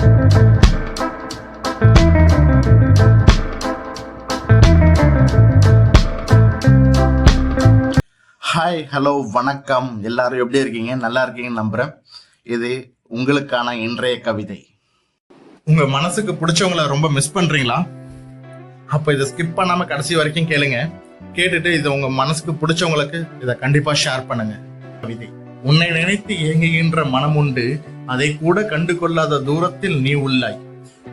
Hi hello வணக்கம். எல்லாரும் எப்படி இருக்கீங்க? நல்லா இருக்கீங்கன்னு நம்புறேன். இது உங்களுக்கான இன்றைய கவிதை. உங்க மனசுக்கு பிடிச்சவங்கள ரொம்ப மிஸ் பண்றீங்களா? அப்ப இதை ஸ்கிப் பண்ணாம கடைசி வரைக்கும் கேளுங்க. கேட்டுட்டு இதை உங்க மனசுக்கு பிடிச்சவங்களுக்கு இதை கண்டிப்பா ஷேர் பண்ணுங்க. கவிதை. உன்னை நினைத்து ஏங்குகின்ற மனம் உண்டு. அதை கூட கண்டு கொள்ளாத தூரத்தில் நீ உள்ளாய்.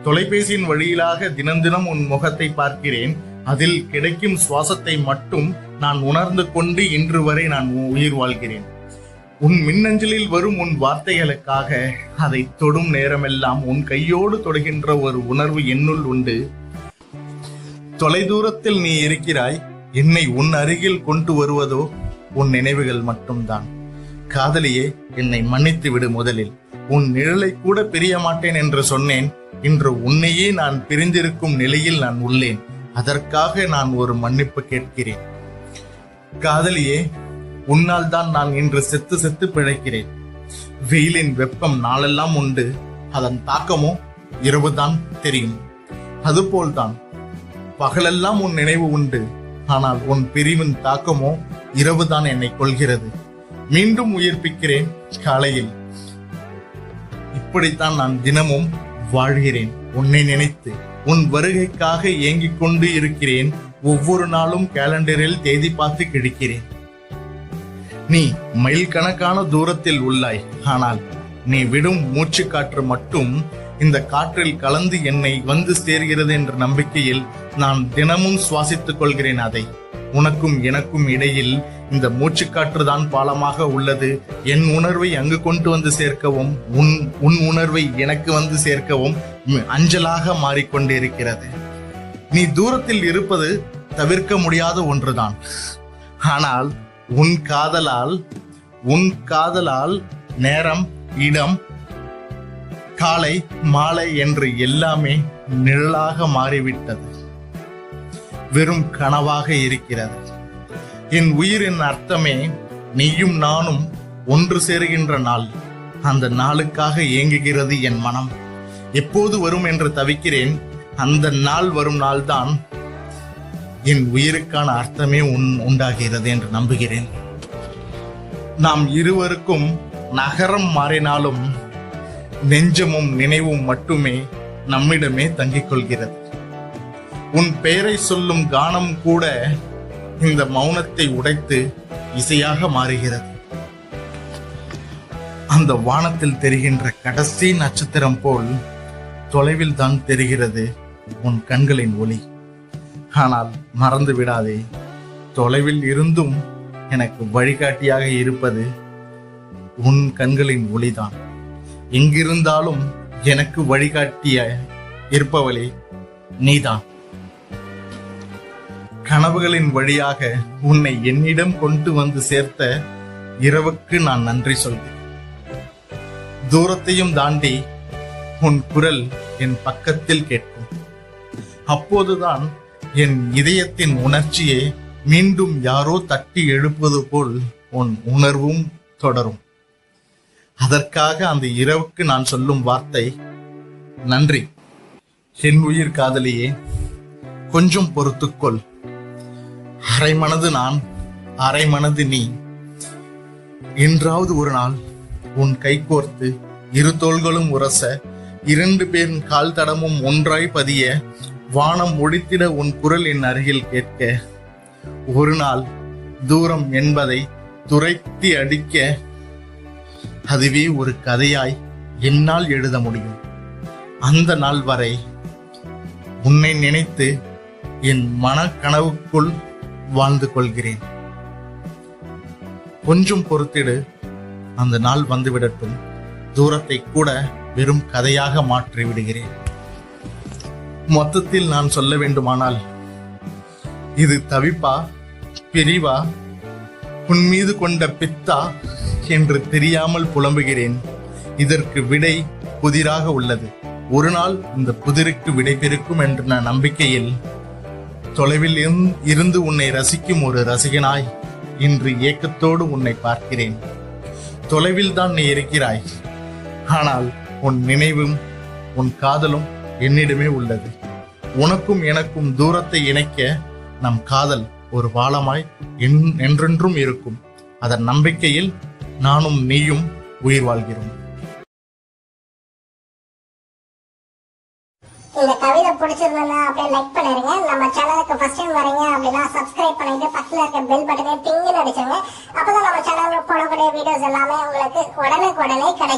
தொலைபேசியின் வழியிலாக தினம் தினம் உன் முகத்தை பார்க்கிறேன். அதில் கிடைக்கும் சுவாசத்தை மட்டும் நான் உணர்ந்து கொண்டு இன்று வரை நான் உ- உயிர் வாழ்கிறேன். உன் மின்னஞ்சலில் வரும் உன் வார்த்தைகளுக்காக அதை தொடும் நேரமெல்லாம் உன் கையோடு தொடுகின்ற ஒரு உணர்வு என்னுள் உண்டு. தொலைதூரத்தில் நீ இருக்கிறாய். என்னை உன் அருகில் கொண்டு வருவதோ உன் நினைவுகள் மட்டும்தான். காதலியே என்னை மன்னித்து விடு முதலில். உன் நிழலை கூட பிரிய மாட்டேன் என்று சொன்னேன். இன்று உன்னையே நான் பிரிந்திருக்கும் நிலையில் நான் உள்ளேன். அதற்காக நான் ஒரு மன்னிப்பு கேட்கிறேன். காதலியே உன்னால் தான் நான் இன்று செத்து செத்து பிழைக்கிறேன். வெயிலின் வெப்பம் நாளெல்லாம் உண்டு. அதன் தாக்கமோ இரவுதான் தெரியும். அதுபோல்தான் பகலெல்லாம் உன் நினைவு உண்டு. ஆனால் உன் பிரிவின் தாக்கமோ இரவுதான் என்னை கொள்கிறது மீண்டும் உயிர்ப்பிக்கிறேன் காலையில். இப்படித்தான் நான் தினமும் வாழ்கிறேன். உன்னை நினைத்து உன் வருகைக்காக ஏங்கிக் கொண்டு இருக்கிறேன். ஒவ்வொரு நாளும் கேலண்டரில் தேதி பார்த்து கிழிக்கிறேன் நீ மைல் கணக்கான தூரத்தில் உள்ளாய். ஆனால் நீ விடும் மூச்சு காற்று மட்டும் இந்த காற்றில் கலந்து என்னை வந்து சேர்கிறது என்ற நம்பிக்கையில் நான் தினமும் சுவாசித்துக் கொள்கிறேன் அதை. உனக்கும் எனக்கும் இடையில் இந்த மூச்சுக்காற்று தான் பாலமாக உள்ளது. என் உணர்வை அங்கு கொண்டு வந்து சேர்க்கவும் உன் உன் உணர்வை எனக்கு வந்து சேர்க்கவும் அஞ்சலாக மாறிக்கொண்டிருக்கிறது. நீ தூரத்தில் இருப்பது தவிர்க்க முடியாத ஒன்றுதான். ஆனால் உன் காதலால் உன் காதலால் நேரம் இடம் காலை மாலை என்று எல்லாமே நிழலாக மாறிவிட்டது. வெறும் கனவாக இருக்கிறது. என் உயிரின் அர்த்தமே நீயும் நானும் ஒன்று சேருகின்ற நாள். அந்த நாளுக்காக ஏங்குகிறது என் மனம். எப்போது வரும் என்று தவிக்கிறேன். அந்த நாள் வரும் நாள்தான் என் உயிருக்கான அர்த்தமே உன் உண்டாகிறது என்று நம்புகிறேன். நாம் இருவருக்கும் நகரம் மாறினாலும் நெஞ்சமும் நினைவும் மட்டுமே நம்மிடமே தங்கிக் கொள்கிறது உன் பெயரை சொல்லும் கானம் கூட இந்த மௌனத்தை உடைத்து இசையாக மாறுகிறது. அந்த வானத்தில் தெரிகின்ற கடைசி நட்சத்திரம் போல் தொலைவில் தான் தெரிகிறது உன் கண்களின் ஒளி. ஆனால் மறந்து விடாதே தொலைவில் இருந்தும் எனக்கு வழிகாட்டியாக இருப்பது உன் கண்களின் ஒளிதான். எங்கிருந்தாலும் எனக்கு வழிகாட்டிய இருப்பவளே நீதான். கனவுகளின் வழியாக உன்னை என்னிடம் கொண்டு வந்து சேர்த்த இரவுக்கு நான் நன்றி சொல்கிறேன். தூரத்தையும் தாண்டி உன் குரல் என் பக்கத்தில் கேட்கும். அப்போதுதான் என் இதயத்தின் உணர்ச்சியை மீண்டும் யாரோ தட்டி எழுப்பது போல் உன் உணர்வும் தொடரும். அதற்காக அந்த இரவுக்கு நான் சொல்லும் வார்த்தை நன்றி. என் உயிர் காதலியே கொஞ்சம் பொறுத்துக்கொள். அரை மனது நான் அரை மனது நீ. என்றாவது ஒரு நாள் உன் கை கோர்த்து இரு தோள்களும் உரச இரண்டு பேரின் கால் தடமும் ஒன்றாய் பதிய வானம் ஒழித்திட உன் குரல் என் அருகில் கேட்க. ஒரு நாள் தூரம் என்பதை துரைத்தி அடிக்க அதுவே ஒரு கதையாய் என்னால் எழுத முடியும். அந்த நாள் வரை உன்னை நினைத்து என் மனக்கனவுக்குள் வாழ்ந்து கொள்கிறேன். கொஞ்சம் பொறுத்திடு. அந்த நாள் வந்துவிடட்டும். தூரத்தை கூட வெறும் கதையாக மாற்றி விடுகிறேன். மொத்தத்தில் நான் சொல்ல வேண்டுமானால் இது தவிப்பா பிரிவா உன் மீது கொண்ட பித்தா என்று தெரியாமல் புலம்புகிறேன். இதற்கு விடை புதிராக உள்ளது. ஒரு நாள் இந்த புதிருக்கு விடை பெருக்கும் என்ற நம்பிக்கையில் தொலைவில் இருந்- இருந்து உன்னை ரசிக்கும் ஒரு ரசிகனாய் இன்று ஏக்கத்தோடு உன்னை பார்க்கிறேன். தொலைவில் தான் நீ இருக்கிறாய். ஆனால் உன் நினைவும் உன் காதலும் என்னிடமே உள்ளது. உனக்கும் எனக்கும் தூரத்தை இணைக்க நம் காதல் ஒரு பாலமாய் என்றென்றும் இருக்கும். அதன் நம்பிக்கையில் நானும் நீயும் உயிர் வாழ்கிறோம். இந்த கவிதை பிடிச்சிருந்ததுன்னா அப்படியே லைக் பண்ணிருங்க. நம்ம சேனலுக்கு ஃபர்ஸ்ட் டைம் வரீங்க அப்படின்னா சப்ஸ்கிரைப் பண்ணிட்டு பக்கத்தில் இருக்க பெல் பட்டனை டிங்னு அடிச்சுங்க அப்பதான் நம்ம சேனல்ல போடக்கூடிய வீடியோஸ் எல்லாமே உங்களுக்கு உடனுக்குடனே கிடைக்கும்.